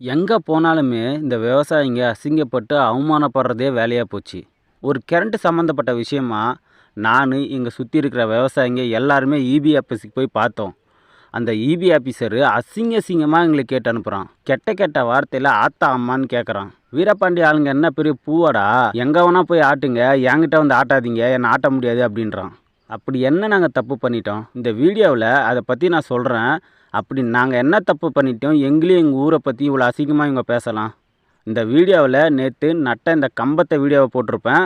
எங்கே போனாலுமே இந்த விவசாயிங்க அசிங்கப்பட்டு அவமானப்படுறதே வேலையாக போச்சு. ஒரு கரண்ட் சம்மந்தப்பட்ட விஷயமா நான் இங்கே சுற்றி இருக்கிற விவசாயிங்க எல்லாருமே இபி ஆஃபீஸுக்கு போய் பார்த்தோம். அந்த இபி ஆஃபீஸரு அசிங்க அசிங்கமாக எங்களை கேட்டு அனுப்புகிறான் கெட்ட கெட்ட வார்த்தையில் ஆத்தா அம்மான்னு கேட்குறான் வீரபாண்டி ஆளுங்க என்ன பெரிய பூவாடா? எங்கே வேணால் போய் ஆட்டுங்க என்கிட்ட வந்து ஆட்டாதீங்க என்னை ஆட்ட முடியாது அப்படின்றான். அப்படி என்ன நாங்கள் தப்பு பண்ணிட்டோம்? இந்த வீடியோவில் அதை பற்றி நான் சொல்கிறேன் அப்படி நாங்கள் என்ன தப்பு பண்ணிட்டோம் எங்களையும் எங்கள் ஊரை பற்றி இவ்வளோ அசிங்கமாக இவங்க பேசலாம். இந்த வீடியோவில் நேற்று நட்ட இந்த கம்பத்தை வீடியோவை போட்டிருப்பேன்.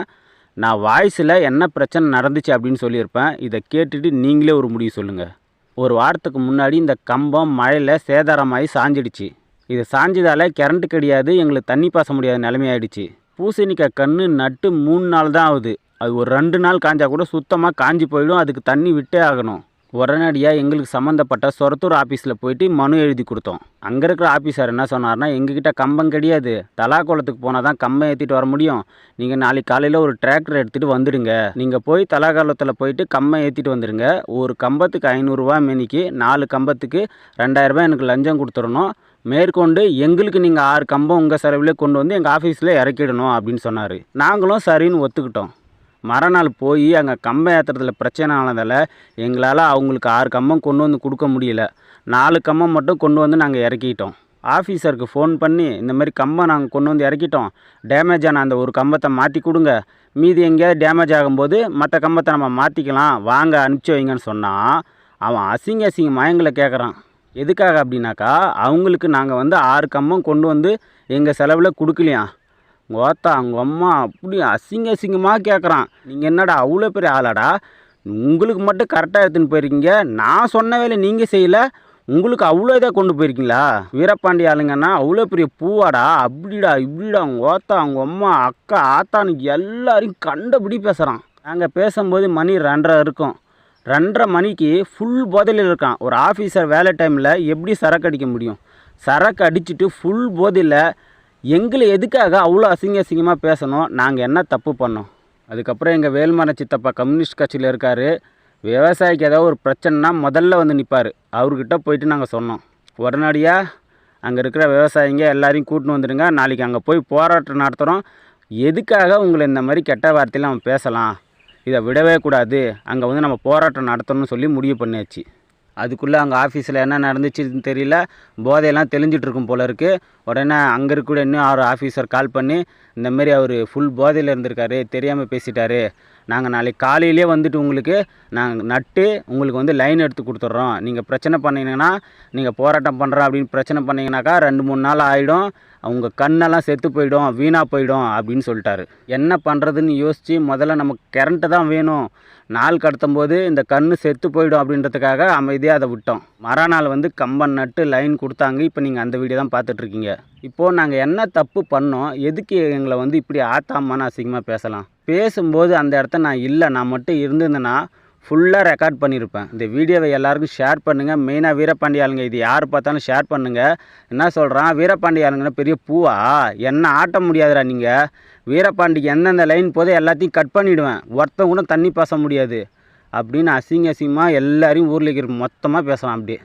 நான் வாய்ஸில் என்ன பிரச்சனை நடந்துச்சு அப்படின்னு சொல்லியிருப்பேன். இதை கேட்டுட்டு நீங்களே ஒரு முடிவு சொல்லுங்கள் ஒரு வாரத்துக்கு முன்னாடி இந்த கம்பம் மழையில் சேதாரமாகி சாஞ்சிடுச்சு. இது சாஞ்சதால் கரண்ட்டு கிடையாது எங்களுக்கு தண்ணி பாச முடியாத நிலைமையாயிடுச்சு. பூசணிக்காய் கன்று நட்டு மூணு நாள் தான் ஆகுது. அது ஒரு ரெண்டு நாள் காஞ்சா கூட சுத்தமாக காஞ்சி போயிடும். அதுக்கு தண்ணி விட்டே ஆகணும். உடனடியாக எங்களுக்கு சம்மந்தப்பட்ட சொரத்தூர் ஆஃபீஸில் போயிட்டு மனு எழுதி கொடுத்தோம். அங்கே இருக்கிற ஆஃபீஸர் என்ன சொன்னார்னா எங்ககிட்ட கம்பம் கிடையாது. தலா குளத்துக்கு போனால் தான் கம்பம் ஏற்றிட்டு வர முடியும். நீங்கள் நாளைக்கு காலையில் ஒரு டிராக்டர் எடுத்துகிட்டு வந்துடுங்க. நீங்கள் போய் தலா குளத்தில் போயிட்டு கம்பம் ஏற்றிட்டு வந்துடுங்க. ஒரு கம்பத்துக்கு ஐநூறுரூவா மேனிக்கு நாலு கம்பத்துக்கு ரெண்டாயிரரூபா எனக்கு லஞ்சம் கொடுத்துடணும். மேற்கொண்டு எங்களுக்கு நீங்கள் ஆறு கம்பம் உங்கள் செலவில் கொண்டு வந்து எங்கள் ஆஃபீஸில் இறக்கிடணும் அப்படின்னு சொன்னார். நாங்களும் சரின்னு ஒத்துக்கிட்டோம். மறுநாள் போய் அங்கே கம்பம் ஏற்றுறதுல பிரச்சனை ஆனதால் எங்களால் அவங்களுக்கு ஆறு கம்பம் கொண்டு வந்து கொடுக்க முடியல. நாலு கம்பம் மட்டும் கொண்டு வந்து நாங்கள் இறக்கிட்டோம். ஆஃபீஸருக்கு ஃபோன் பண்ணி இந்த மாதிரி கம்பம் நாங்கள் கொண்டு வந்து இறக்கிட்டோம். டேமேஜ் ஆன அந்த ஒரு கம்பத்தை மாற்றி கொடுங்க. மீதி எங்கேயாவது டேமேஜ் ஆகும்போது மற்ற கம்பத்தை நம்ம மாற்றிக்கலாம் வாங்க அனுப்பிச்சி வைங்கன்னு சொன்னால் அவன் அசிங்க அசிங்கமாக எங்களை கேட்குறான் எதுக்காக அப்படின்னாக்கா அவங்களுக்கு நாங்கள் வந்து ஆறு கம்பம் கொண்டு வந்து எங்கள் செலவில் கொடுக்கலையாம். உங்கள் ஓத்தா அவங்க அம்மா அப்படி அசிங்க அசிங்கமாக கேட்குறான் நீங்கள் என்னடா அவ்வளோ பெரிய ஆளாடா? உங்களுக்கு மட்டும் கரெக்டாக எடுத்துன்னு போயிருக்கீங்க. நான் சொன்ன வேலை நீங்கள் செய்யலை. உங்களுக்கு அவ்வளோ இதாக கொண்டு போயிருக்கீங்களா? வீரப்பாண்டி ஆளுங்கன்னா அவ்வளோ பெரிய பூவாடா அப்படிடா இப்படிடா. அவங்க ஓத்தா அவங்க அம்மா அக்கா ஆத்தானுக்கு எல்லாரையும் கண்டபடி பேசுகிறான் நாங்கள் பேசும்போது மணி ரெண்டரை இருக்கும். ரெண்டரை மணிக்கு ஃபுல் போதையில் இருக்கான். ஒரு ஆஃபீஸர் வேலை டைமில் எப்படி சரக்கு அடிக்க முடியும்? சரக்கு அடிச்சுட்டு ஃபுல் போதையில் எங்களை எதுக்காக அவ்வளோ அசிங்க அசிங்கமாக பேசணும்? நாங்கள் என்ன தப்பு பண்ணோம்? அதுக்கப்புறம் எங்கள் வேல்மர சித்தப்பா கம்யூனிஸ்ட் கட்சியில் இருக்கார். விவசாயிக்கு ஏதாவது ஒரு பிரச்சனைனா முதல்ல வந்து நிற்பார் அவர்கிட்ட போயிட்டு நாங்கள் சொன்னோம். உடனடியாக அங்கே இருக்கிற விவசாயிங்க எல்லாரையும் கூட்டின்னு வந்துடுங்க. நாளைக்கு அங்கே போய் போராட்டம் நடத்துகிறோம் எதுக்காக உங்களை இந்த மாதிரி கெட்ட வார்த்தையில் நம்ம பேசலாம்? இதை விடவே கூடாது. அங்கே வந்து நம்ம போராட்டம் நடத்தணும்னு சொல்லி முடிவு பண்ணியாச்சு. அதுக்குள்ளே அங்கே ஆஃபீஸில் என்ன நடந்துச்சுன்னு தெரியல. போதையெல்லாம் தெளிஞ்சிட்டு இருக்கும் போல இருக்குது உடனே அங்கே இருக்கக்கூடிய இன்னும் அவர் ஆஃபீஸர் கால் பண்ணி இந்தமாரி அவர் ஃபுல் போதையில் இருந்திருக்காரு தெரியாமல் பேசிட்டாரு. நாங்கள் நாளைக்கு காலையிலே வந்துட்டு உங்களுக்கு நாங்கள் நட்டு உங்களுக்கு வந்து லைன் எடுத்து கொடுத்துட்றோம். நீங்கள் பிரச்சனை பண்ணிங்கன்னா நீங்கள் போராட்டம் பண்ணுறோம் அப்படின்னு பிரச்சனை பண்ணீங்கன்னாக்கா ரெண்டு மூணு நாள் ஆகிடும் அவங்க கண்ணெல்லாம் செத்து போயிடும் வீணாக போயிடும் அப்படின்னு சொல்லிட்டாரு. என்ன பண்ணுறதுன்னு யோசித்து முதல்ல நமக்கு கரண்ட்டு தான் வேணும். நாள் கடத்தும் போது இந்த கண் செத்து போயிடும் அப்படின்றதுக்காக அமைதியாக அதை விட்டோம். மறுநாள் வந்து கம்பன் நட்டு லைன் கொடுத்தாங்க. இப்போ நீங்கள் அந்த வீடியோ தான் பார்த்துட்ருக்கீங்க. இப்போது நாங்கள் என்ன தப்பு பண்ணோம்? எதுக்கு எங்களை வந்து இப்படி ஆத்தாமான அசிங்கமாக பேசலாம்? பேசும்போது அந்த இடத்த நான் இல்லை நான் மட்டும் இருந்திருந்தேன்னா ஃபுல்லாக ரெக்கார்ட் பண்ணியிருப்பேன் இந்த வீடியோவை எல்லாருக்கும் ஷேர் பண்ணுங்கள் மெயினாக வீரபாண்டி ஆளுங்க இது யார் பார்த்தாலும் ஷேர் பண்ணுங்கள் என்ன சொல்கிறான் வீரபாண்டி ஆளுங்கன்னா பெரிய பூவா? என்ன ஆட்ட முடியாதுடா நீங்கள் வீரபாண்டிக்கு எந்தெந்த லைன் போதோ எல்லாத்தையும் கட் பண்ணிவிடுவேன் ஒருத்தன் கூட தண்ணி பேச முடியாது. அப்படின்னு அசிங்க அசிங்கமாக எல்லாரையும் ஊரில் இருக்கிற மொத்தமாக பேசலாம் அப்படியே.